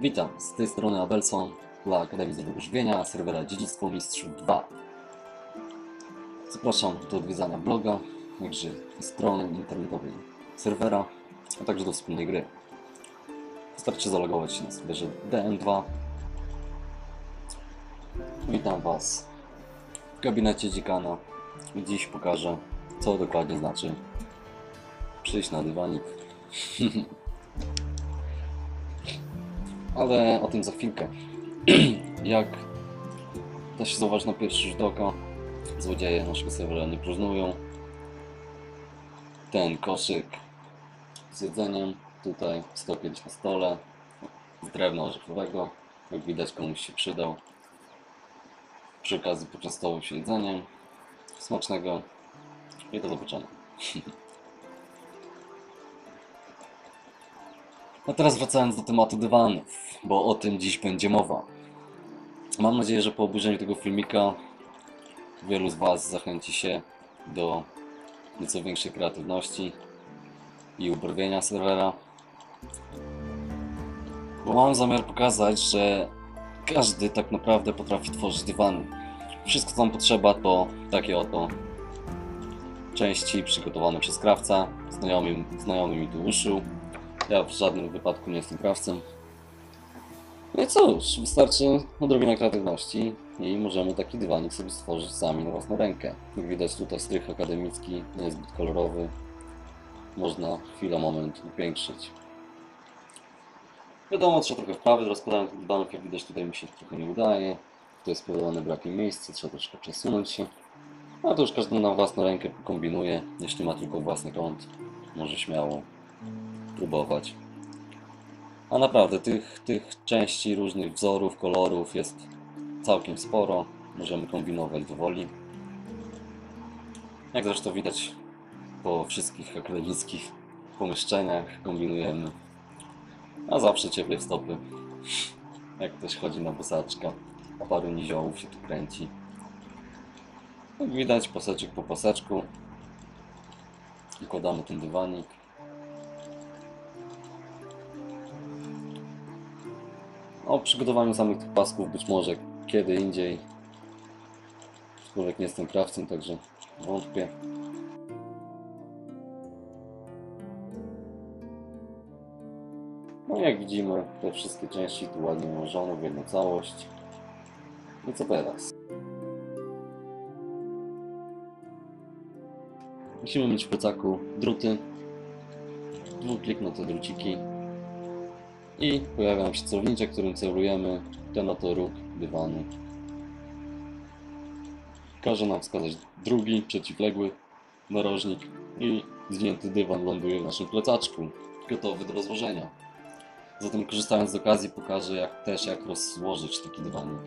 Witam, z tej strony Abelson dla Akademii Żywienia, serwera Dziedzictwo Mistrzów 2. Zapraszam do odwiedzania bloga, także strony internetowej serwera, a także do wspólnej gry. Wystarczy zalogować się na serwerze DN2. Witam Was w gabinecie dzikana i dziś pokażę, co dokładnie znaczy przyjść na dywanik. Ale o tym za chwilkę. Jak da się zauważyć na pierwszy rzut oka, złodzieje naszego serwera nie próżnują. Ten koszyk z jedzeniem tutaj stał kiedyś na stole z drewna orzechowego. Jak widać komuś się przydał. Przy okazji poczęstował się jedzeniem. Smacznego i do zobaczenia. A teraz wracając do tematu dywanów, bo o tym dziś będzie mowa. Mam nadzieję, że po obejrzeniu tego filmika wielu z Was zachęci się do nieco większej kreatywności i ubarwienia serwera. Bo mam zamiar pokazać, że każdy tak naprawdę potrafi tworzyć dywany. Wszystko co nam potrzeba to takie oto części przygotowane przez krawca, znajomy, znajomy mi tu uszył. Ja w żadnym wypadku nie jestem krawcem. No i cóż, wystarczy odrobina kreatywności i możemy taki dywanik sobie stworzyć sami na własną rękę. Jak widać tutaj strych akademicki, nie jest zbyt kolorowy. Można chwilę, moment upiększyć. Wiadomo, trzeba trochę wprawy w rozkładaniu tych dywanów, jak widać tutaj mi się trochę nie udaje. To jest spowodowane brakiem miejsca, trzeba troszkę przesunąć się. A to już każdy na własną rękę kombinuje, jeśli ma tylko własny kąt, może śmiało próbować. A naprawdę tych, tych części, różnych wzorów, kolorów jest całkiem sporo. Możemy kombinować dowoli. Jak zresztą widać po wszystkich akademickich pomieszczeniach kombinujemy. A zawsze ciepłe w stopy. Jak ktoś chodzi na bosaczka, paru niziołów się tu kręci. Jak widać poseczek po poseczku. Układamy ten dywanik. O przygotowaniu samych tych pasków być może kiedy indziej. Aczkolwiek nie jestem krawcem, także wątpię. No jak widzimy, te wszystkie części tu ładnie ułożone w jedną całość. I co teraz? Musimy mieć w plecaku druty. Dwuklik na te druciki. I pojawia nam się celowniczek, którym celujemy ten oto róg dywanu. Każe nam wskazać drugi, przeciwległy narożnik i zdjęty dywan ląduje w naszym plecaczku, gotowy do rozłożenia. Zatem korzystając z okazji pokażę jak, też jak rozłożyć taki dywanik.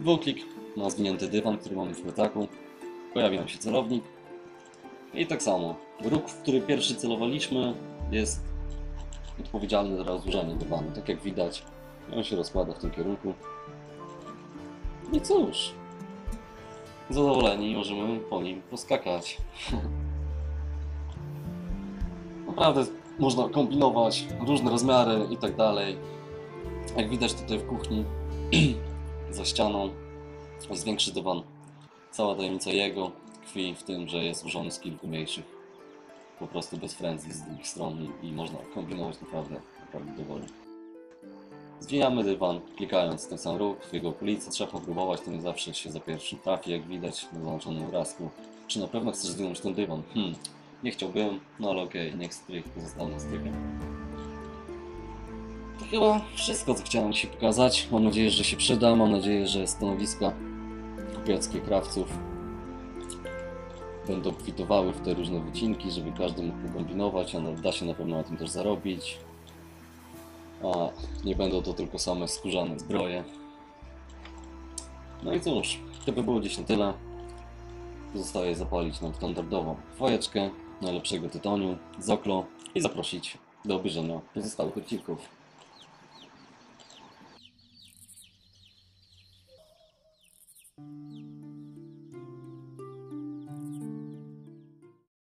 Dwuklik na zwinięty dywan, który mamy w plecaku. Pojawi nam się celownik. I tak samo, róg, w który pierwszy celowaliśmy jest odpowiedzialny za rozłożenie dywanu. Tak jak widać, on się rozkłada w tym kierunku. I cóż, zadowoleni możemy po nim poskakać. Naprawdę można kombinować różne rozmiary i tak dalej. Jak widać tutaj w kuchni, za ścianą jest większy dywan. Cała tajemnica jego tkwi w tym, że jest złożony z kilku mniejszych po prostu bez frędzli z drugiej strony i można kombinować naprawdę, naprawdę. Zwijamy dywan, klikając ten sam ruch jego okolicy. Trzeba popróbować, to nie zawsze się za pierwszym trafi, jak widać na załączonym obrazku. Czy na pewno chcesz zdjąć ten dywan? Hmm, nie chciałbym, no ale okej, niech strych pozostanie strychem. To chyba wszystko, co chciałem Ci pokazać. Mam nadzieję, że się przyda. Mam nadzieję, że stanowiska kupieckie krawców będą kwitowały w te różne wycinki, żeby każdy mógł pokombinować, a da się na pewno na tym też zarobić. A nie będą to tylko same skórzane zbroje. No i cóż, to by było gdzieś na tyle. Pozostaje zapalić nam standardową fajeczkę najlepszego tytoniu, zoklo i zaprosić do obejrzenia pozostałych odcinków.